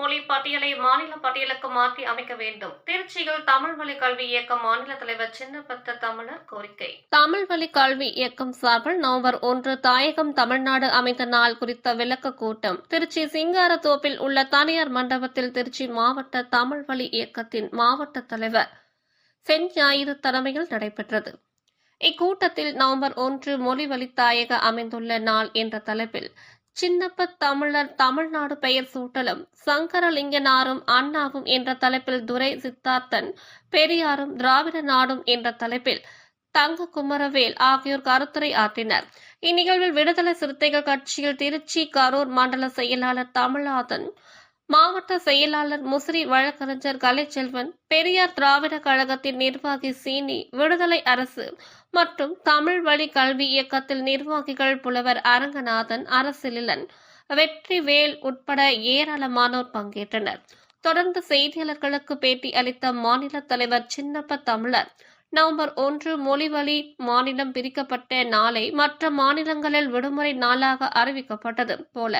மொழி பட்டியலை மாநில பட்டியலுக்கு மாற்றி அமைக்க வேண்டும். திருச்சியில் தமிழ் வழி கல்வி இயக்கம் மாநில தலைவர் சின்னப்பத்த தமிழர் கோரிக்கை. தமிழ் வழி கல்வி இயக்கம் சார்பில் நவம்பர் ஒன்று தாயகம் தமிழ்நாடு அமைந்த நாள் குறித்த விளக்க கூட்டம். திருச்சி சிங்காரத்தோப்பில் உள்ள தனியார் மண்டபத்தில் திருச்சி மாவட்ட தமிழ் வழி இயக்கத்தின் மாவட்ட தலைவர் சென் ஞாயிறு தலைமையில் நடைபெற்றது. இக்கூட்டத்தில் நவம்பர் ஒன்று மொழி வழித்தாயக அமைந்துள்ள நாள் என்ற தலைப்பில் சின்னப்ப தமிழர் தமிழ்நாடு பெயர் சூட்டலும் சங்கரலிங்கனாரும் அண்ணாவும் என்ற தலைப்பில் துரை சித்தார்த்தன் பெரியாரும் திராவிட நாடும் என்ற தலைப்பில் தங்க குமரவேல் ஆகியோர் கருத்துரை ஆற்றினர். இந்நிகழ்வில் விடுதலை சிறுத்தைகள் கட்சியில் திருச்சி கரூர் மண்டல செயலாளர் தமிழாதன் மாவட்ட செயலாளர் முசிறி வழக்கறிஞர் கலைச்செல்வன் பெரியார் திராவிட கழகத்தின் நிர்வாகி சீனி விடுதலை அரசு மற்றும் தமிழ் வழி கல்வி இயக்கத்தில் நிர்வாகிகள் புலவர் அரங்கநாதன் அரசிலன் வெற்றிவேல் உட்பட ஏராளமானோர் பங்கேற்றனர். தொடர்ந்து செய்தியாளர்களுக்கு பேட்டி அளித்த மாநில தலைவர் சின்னப்ப தமிழர் நவம்பர் ஒன்று மொழிவழி மாநிலம் பிரிக்கப்பட்ட நாளை மற்ற மாநிலங்களில் விடுமுறை நாளாக அறிவிக்கப்பட்டது போல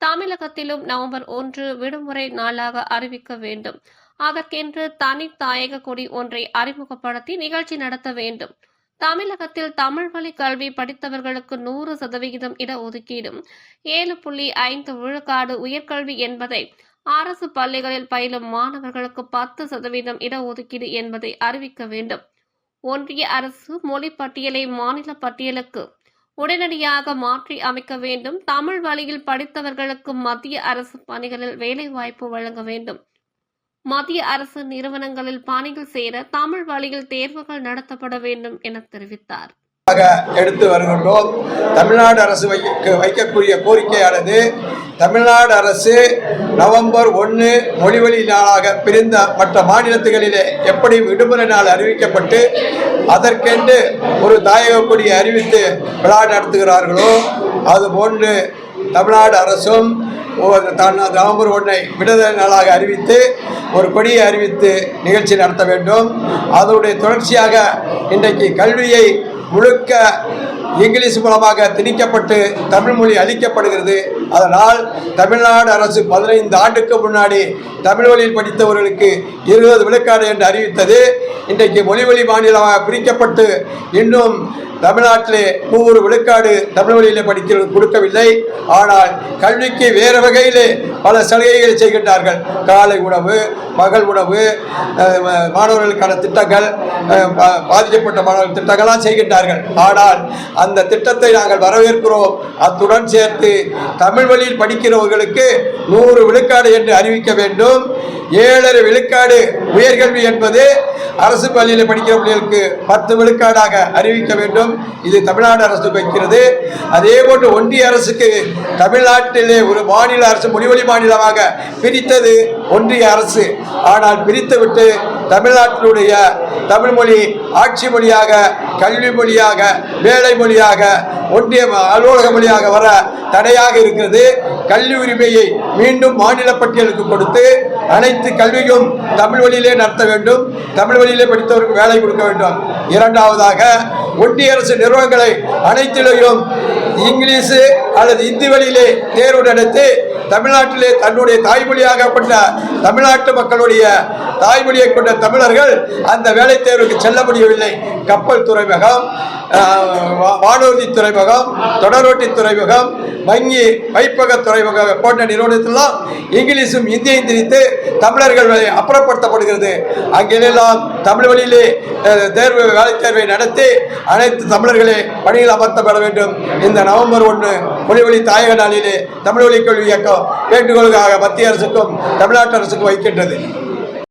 தமிழகத்திலும் நவம்பர் ஒன்று விடுமுறை நாளாக அறிவிக்க வேண்டும். அதற்கென்று தனி தாயக கொடி ஒன்றை அறிமுகப்படுத்தி நிகழ்ச்சி நடத்த வேண்டும். தமிழகத்தில் தமிழ் வழி கல்வி படித்தவர்களுக்கு நூறு சதவிகிதம் இடஒதுக்கீடும் ஏழு புள்ளி ஐந்து விழுக்காடு உயர்கல்வி என்பதை அரசு பள்ளிகளில் பயிலும் மாணவர்களுக்கு பத்து சதவீதம் இடஒதுக்கீடு என்பதை அறிவிக்க வேண்டும். ஒன்றிய அரசு மொழி பட்டியலை மாநில பட்டியலுக்கு உடனடியாக மாற்றி அமைக்க வேண்டும். தமிழ் வழியில் படித்தவர்களுக்கு மத்திய அரசு பணிகளில் வேலைவாய்ப்பு வழங்க வேண்டும். மத்திய அரசு நிறுவனங்களில் பணியில் சேர தமிழ் வழியில் தேர்வுகள் நடத்தப்பட வேண்டும் என தெரிவித்தார். எடுத்து வருகின்றோம். தமிழ்நாடு அரசு வைக்க வைக்கக்கூடிய கோரிக்கையானது தமிழ்நாடு அரசு நவம்பர் ஒன்று மொழிவழி நாளாக பிரிந்த மற்ற மாநிலத்துகளிலே எப்படி விடுமுறை நாள் அறிவிக்கப்பட்டு அதற்கென்று ஒரு தாயக கொடியை அறிவித்து விழா நடத்துகிறார்களோ அதுபோன்று தமிழ்நாடு அரசும் ஒரு நவம்பர் ஒன்றை விடுதலை நாளாக அறிவித்து ஒரு கொடியை அறிவித்து நிகழ்ச்சி நடத்த வேண்டும். அதனுடைய தொடர்ச்சியாக இன்றைக்கு கல்வியை முழுக்க இங்கிலீஷ் மூலமாக திணிக்கப்பட்டு தமிழ் மொழி அளிக்கப்படுகிறது அதனால் தமிழ்நாடு அரசு பதினைந்து ஆண்டுக்கு முன்னாடி தமிழ் மொழியில் படித்தவர்களுக்கு இருபது விழுக்காடு என்று அறிவித்தது. இன்றைக்கு மொழி வழி மாநிலமாக பிரிக்கப்பட்டு இன்னும் தமிழ்நாட்டிலே நூறு விழுக்காடு தமிழ் வழியில் படிக்க கொடுக்கவில்லை. ஆனால் கல்விக்கு வேறு வகையிலே பல சலுகைகளை செய்கின்றார்கள். காலை உணவு மகள் உணவு மாணவர்களுக்கான திட்டங்கள் பா- பாதிக்கப்பட்ட மாணவர்கள் திட்டங்கள்லாம் செய்கின்றார்கள். ஆனால் அந்த திட்டத்தை நாங்கள் வரவேற்கிறோம். அத்துடன் சேர்த்து தமிழ் வழியில் படிக்கிறவர்களுக்கு நூறு விழுக்காடு என்று அறிவிக்க வேண்டும். ஏழரை விழுக்காடு உயர்கல்வி என்பது அரசு பள்ளியில் படிக்கிற பிள்ளைகளுக்கு பத்து விழுக்காடாக அறிவிக்க வேண்டும். இது தமிழ்நாடு அரசு வைக்கிறது. அதே போன்று ஒன்றிய அரசுக்கு தமிழ்நாட்டிலே ஒரு மாநில அரசு மொழிவழி மாநிலமாக பிரித்தது ஒன்றிய அரசு. ஆனால் பிரித்துவிட்டு தமிழ்நாட்டினுடைய தமிழ் மொழி ஆட்சி மொழியாக கல்வி மொழியாக வேலை மொழியாக ஒன்றிய அலுவலக மொழியாக வர தடையாக இருக்கிறது. கல்வி உரிமையை மீண்டும் மாநில பட்டியலுக்கு கொடுத்து அனைத்து கல்வியும் தமிழ் வழியிலே நடத்த வேண்டும். தமிழ் வழியிலே படித்தவருக்கு வேலை கொடுக்க வேண்டும். இரண்டாவதாக ஒன்றிய அரசு நிறுவனங்களை அனைத்திலையும் இங்கிலீஷு அல்லது இந்தி வழியிலே தேர்வு நடத்தி தமிழ்நாட்டிலே தன்னுடைய தாய்மொழியாகப்பட்ட தமிழ்நாட்டு மக்களுடைய தாய்மொழியை கொண்ட தமிழர்கள் அந்த வேலை தேர்வுக்கு செல்ல முடியவில்லை. கப்பல் துறைமுகம் வானூர்தி துறைமுகம் தொடரோட்டி துறைமுகம் வங்கி வைப்பக துறைமுகம் போன்ற நிறுவனத்திலாம் இங்கிலீஷும் இந்தியையும் திரித்து தமிழர்கள் அப்புறப்படுத்தப்படுகிறது. அங்கெல்லாம் தமிழ் வழியிலே தேர்வு வேலை தேர்வை நடத்தி அனைத்து தமிழர்களே பணியில் அமர்த்தப்பட வேண்டும். இந்த நவம்பர் ஒன்று மொழிவழி தாயக நாளிலே தமிழ் வழி கல்வி இயக்கம் வேண்டுகோளுக்காக மத்திய அரசுக்கும் தமிழ்நாட்டு அரசுக்கும் வைக்கின்றது.